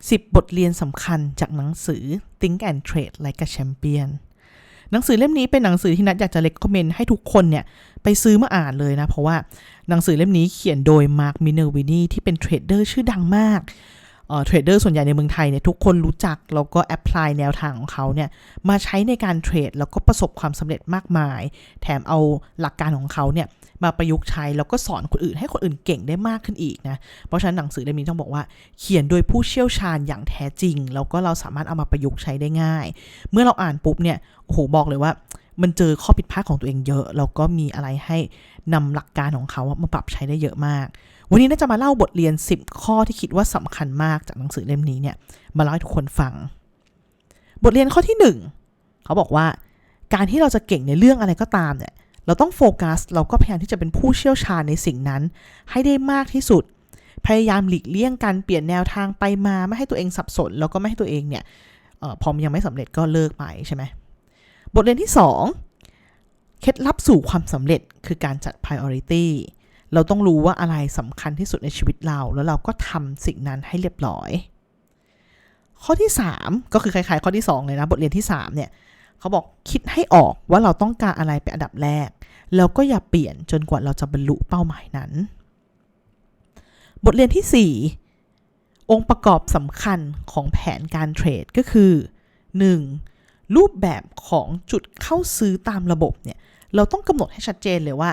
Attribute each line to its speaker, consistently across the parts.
Speaker 1: 10 บทเรียนสำคัญจากหนังสือ Think and Trade Like a Champion หนังสือเล่มนี้เป็นหนังสือที่นัดอยากจะเล c คอมเมนต์ให้ทุกคนเนี่ย ไปซื้อมาอ่านเลยนะ เพราะว่าหนังสือเล่มนี้เขียนโดยมาร์คมินเนอร์วินีที่เป็นเทรดเดอร์ชื่อดังมาก เทรดเดอร์ส่วนใหญ่ในเมืองไทยเนี่ยทุกคนรู้จัก แล้วก็แอพพลายแนวทางของเขาเนี่ยมาใช้ในการเทรดแล้วก็ประสบความสำเร็จมากมาย แถมเอาหลักการของเขาเนี่ยมาประยุกต์ใช้แล้วก็สอนคนอื่นให้คนอื่นเก่งได้มากขึ้นอีกนะ เพราะฉะนั้นหนังสือเล่มนี้ต้องบอกว่า เขียนโดยผู้เชี่ยวชาญอย่างแท้จริง แล้วก็เราสามารถเอามาประยุกต์ใช้ได้ง่าย เมื่อเราอ่านปุ๊บเนี่ยโอ้โหบอกเลยว่ามันเจอข้อผิดพลาดของตัวเองเยอะ แล้วก็มีอะไรให้นำหลักการของเขามาปรับใช้ได้เยอะมาก วันนี้น่าจะมาเล่าบทเรียน 10 ข้อที่คิดว่าสำคัญมากจากหนังสือเล่มนี้เนี่ยมาเล่าให้ทุกคนฟัง บทเรียนข้อที่ 1 เขาบอกว่า การที่เราจะเก่งในเรื่องอะไรก็ตามเนี่ยเราต้องโฟกัส เราก็พยายามที่จะเป็นผู้เชี่ยวชาญในสิ่งนั้น ให้ได้มากที่สุด พยายามหลีกเลี่ยงการเปลี่ยนแนวทางไปมาไม่ให้ตัวเองสับสน แล้วก็ไม่ให้ตัวเองเนี่ยออพอมยังไม่สำเร็จก็เลิกไปใช่ไหมบทเรียนที่ 2เคล็ดลับสู่ความสำเร็จคือการจัด priority เราต้องรู้ว่าอะไรสำคัญที่สุดในชีวิตเรา แล้วเราก็ทำสิ่งนั้นให้เรียบร้อย ข้อที่ 3 ก็คือคล้ายๆ ข้อที่ 2 เลยนะ บทเรียนที่ 3 เนี่ยเขาบอกคิดให้ออกว่าเราต้องการอะไรเป็นอันดับแรก แล้วก็อย่าเปลี่ยนจนกว่าเราจะบรรลุเป้าหมายนั้น บทเรียนที่ 4 องค์ประกอบสำคัญของแผนการเทรดก็คือ 1. รูปแบบของจุดเข้าซื้อตามระบบเนี่ยเราต้องกำหนดให้ชัดเจนเลยว่า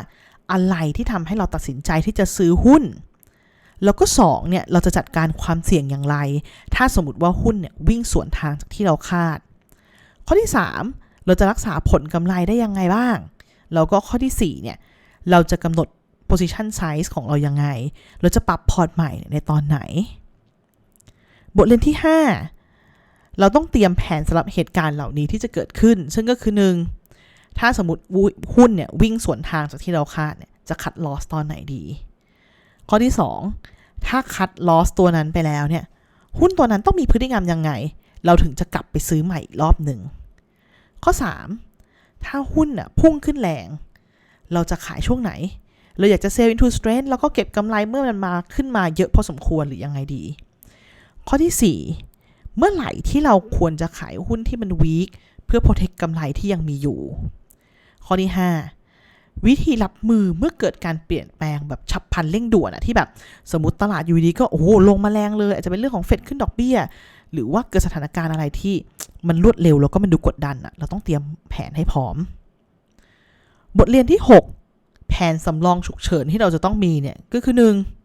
Speaker 1: อะไรที่ทำให้เราตัดสินใจที่จะซื้อหุ้น แล้วก็2เนี่ยเราจะจัดการความเสี่ยงอย่างไร ถ้าสมมติว่าหุ้นเนี่ยวิ่งสวนทางจากที่เราคาด ข้อที่ 3 เราจะรักษาผลกำไรได้ยังไงบ้าง แล้วก็ข้อที่4เนี่ยเราจะกำหนด position size ของเรายังไง เราจะปรับพอร์ตใหม่ในตอนไหน บทเรียนที่ 5 เราต้องเตรียมแผนสำหรับเหตุการณ์เหล่านี้ที่จะเกิดขึ้น ซึ่งก็คือ 1. ถ้าสมมติหุ้นเนี่ยวิ่งสวนทางจากที่เราคาดเนี่ยจะคัดลอสตอนไหนดี ข้อที่ 2 ถ้าคัดลอสตัวนั้นไปแล้วเนี่ยหุ้นตัวนั้นต้องมีพฤติกรรมยังไง เราถึงจะกลับไปซื้อใหม่อีกรอบหนึ่ง ข้อ 3 ถ้าหุ้นน่ะพุ่งขึ้นแรง เราจะขายช่วงไหน เราอยากจะ sell into strength แล้วก็เก็บกำไรเมื่อมันมาขึ้นมาเยอะพอสมควรหรือยังไงดี ข้อที่ 4 เมื่อไหร่ที่เราควรจะขายหุ้นที่มัน weak เพื่อ protect กำไรที่ยังมีอยู่ ข้อที่ 5 วิธีรับมือเมื่อเกิดการเปลี่ยนแปลงแบบฉับพลันเร่งด่วนอะที่แบบสมมติตลาดอยู่ดีก็โอ้โหลงมาแรงเลย อาจจะเป็นเรื่องของเฟดขึ้นดอกเบี้ย หรือว่าเกิดสถานการณ์อะไรที่มันรวดเร็วแล้วก็มันดูกดดันอะเราต้องเตรียมแผนให้พร้อม บทเรียนที่ 6 แผนสำรองฉุกเฉินที่เราจะต้องมีเนี่ยก็คือ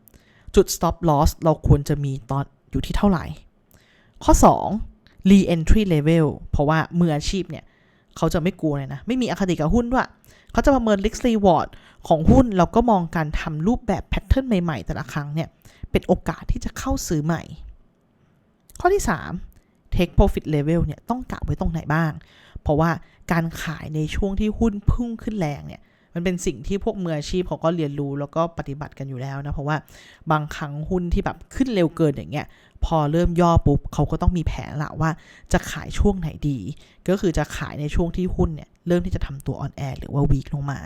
Speaker 1: 1. จุด stop loss เราควรจะมีตอนอยู่ที่เท่าไหร่ ข้อ 2. re-entry level เพราะว่ามืออาชีพเนี่ย เขาจะไม่กลัวเลยนะ ไม่มีอคติกับหุ้นด้วย เขาจะประเมิน risk reward ของหุ้น แล้วก็มองการทำรูปแบบแพทเทิร์นใหม่ๆ แต่ละครั้งเนี่ย เป็นโอกาสที่จะเข้าซื้อใหม่ ข้อที่ 3 take profit level เนี่ยต้องกะไว้ตรงไหนบ้าง เพราะว่าการขายในช่วงที่หุ้นพุ่งขึ้นแรงเนี่ย มันเป็นสิ่งที่พวกมืออาชีพเขาก็เรียนรู้แล้วก็ปฏิบัติกันอยู่แล้วนะเพราะว่าบางครั้งหุ้นที่แบบขึ้นเร็วเกินอย่างเงี้ยพอเริ่มย่อปุ๊บเขาก็ต้องมีแผนละว่าจะขายช่วงไหนดี ก็คือจะขายในช่วงที่หุ้นเนี่ยเริ่มที่จะทำตัวออนแอร์หรือว่าวีคลงมา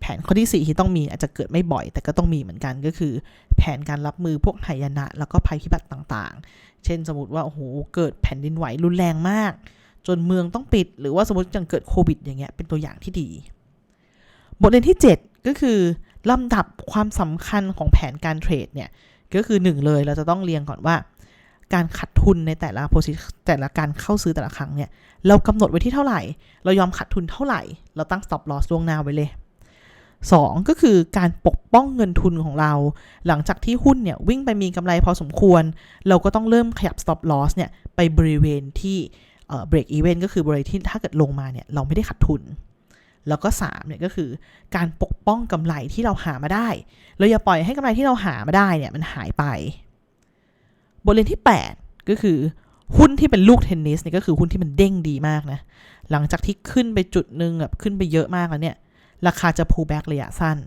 Speaker 1: แผนข้อที่ 4 ที่ต้องมีอาจจะเกิดไม่บ่อย แต่ก็ต้องมีเหมือนกันก็คือ แผนการรับมือพวกหายนะ แล้วก็ภัยพิบัติต่างๆ เช่นสมมติว่าโอ้โหเกิดแผ่นดินไหวรุนแรงมาก จนเมืองต้องปิด หรือว่าสมมติยังเกิดโควิดอย่างเงี้ยเป็นตัวอย่างที่ดี บทเรียนที่ 7 ก็คือลำดับความสำคัญของแผนการเทรดเนี่ย ก็คือหนึ่งเลยเราจะต้องเรียงก่อนว่า การขัดทุนในแต่ละโพสิแต่ละการเข้าซื้อแต่ละครั้งเนี่ย เรากำหนดไว้ที่เท่าไหร่ เรายอมขัดทุนเท่าไหร่ เราตั้ง stop loss ล่วงหน้าไว้เลย 2 ก็คือการปกป้องเงินทุนของเรา หลังจากที่หุ้นเนี่ยวิ่งไปมีกำไรพอสมควร เราก็ต้องเริ่มขยับ stop loss เนี่ยไปบริเวณที่ break even ก็คือบริเวณที่ถ้าเกิดลงมาเนี่ยเราไม่ได้ขัดทุน แล้วก็3เนี่ยก็คือการปกป้องกำไรที่เราหามาได้ เราอย่าปล่อยให้กำไรที่เราหามาได้เนี่ยมันหายไป บทเรียนที่ 8 ก็คือหุ้นที่เป็นลูกเทนนิสเนี่ยก็คือหุ้นที่มันเด้งดีมากนะ หลังจากที่ขึ้นไปจุดหนึ่งแบบขึ้นไปเยอะมากแล้วเนี่ย ราคาจะ pull back ระยะสั้น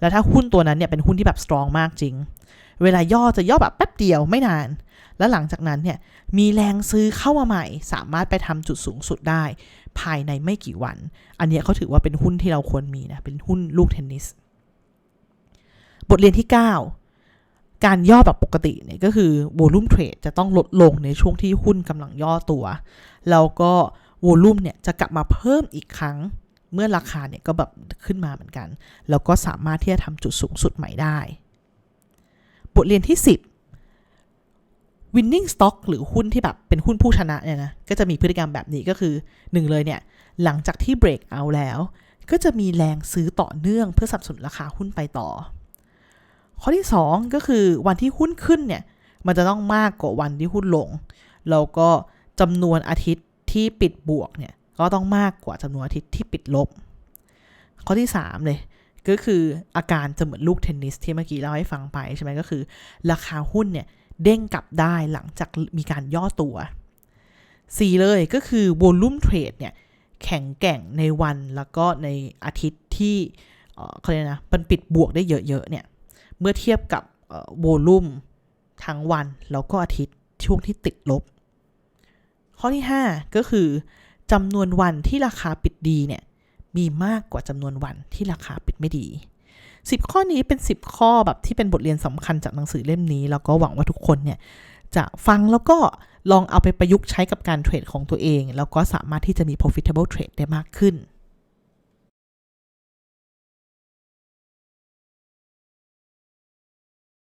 Speaker 1: แล้วถ้าหุ้นตัวนั้นเนี่ยเป็นหุ้นที่แบบ strong มากจริง เวลาย่อจะย่อแบบแป๊บเดียวไม่นาน แล้วหลังจากนั้นเนี่ยมีแรงซื้อเข้ามาใหม่ สามารถไปทำจุดสูงสุดได้ ภายในไม่กี่วัน อันนี้เขาถือว่าเป็นหุ้นที่เราควรมีนะ เป็นหุ้นลูกเทนนิส บทเรียนที่ 9 การย่อแบบปกติเนี่ยก็คือ volume trade จะต้องลดลงในช่วงที่หุ้นกำลังย่อตัว แล้วก็ volume เนี่ยจะกลับมาเพิ่มอีกครั้งเมื่อราคาเนี่ยก็แบบขึ้นมาเหมือนกัน แล้วก็สามารถที่จะทำจุดสูงสุดใหม่ได้ บทเรียนที่ 10 winning stock หรือหุ้นที่แบบเป็นหุ้นผู้ชนะเนี่ยนะก็จะมีพฤติกรรมแบบนี้ก็คือ1เลยเนี่ยหลังจากที่ break out แล้ว ก็จะมีแรงซื้อต่อเนื่องเพื่อสนับสนุนราคาหุ้นไปต่อ ข้อที่ 2 ก็คือวันที่หุ้นขึ้นเนี่ยมันจะต้องมากกว่าวันที่หุ้นลงแล้วก็จำนวนอาทิตย์ที่ปิดบวกเนี่ยก็ต้องมากกว่าจำนวนอาทิตย์ที่ปิดลบ ข้อที่ 3 เลยก็คืออาการจะเหมือนลูกเทนนิสที่เมื่อกี้เล่าให้ฟังไปใช่ไหมก็คือ ราคาหุ้นเนี่ย เด้งกลับได้หลังจากมีการย่อตัว 4 เลยก็คือ volume trade เนี่ยแข็งแกร่งในวันแล้วก็ในอาทิตย์ที่เขาเรียกนะมันปิดบวกได้เยอะๆเนี่ยเมื่อเทียบกับโวลูมทั้งวันแล้วก็อาทิตย์ช่วงที่ติดลบ ข้อที่ 5 ก็คือจำนวนวันที่ราคาปิดดีเนี่ยมีมากกว่าจำนวนวันที่ราคาปิดไม่ดี 10 ข้อนี้เป็น 10 ข้อแบบที่เป็นบทเรียนสำคัญจากหนังสือเล่มนี้ แล้วก็หวังว่าทุกคนเนี่ยจะฟังแล้วก็ลองเอาไปประยุกต์ใช้กับการเทรดของตัวเอง แล้วก็สามารถที่จะมี profitable trade ได้มากขึ้น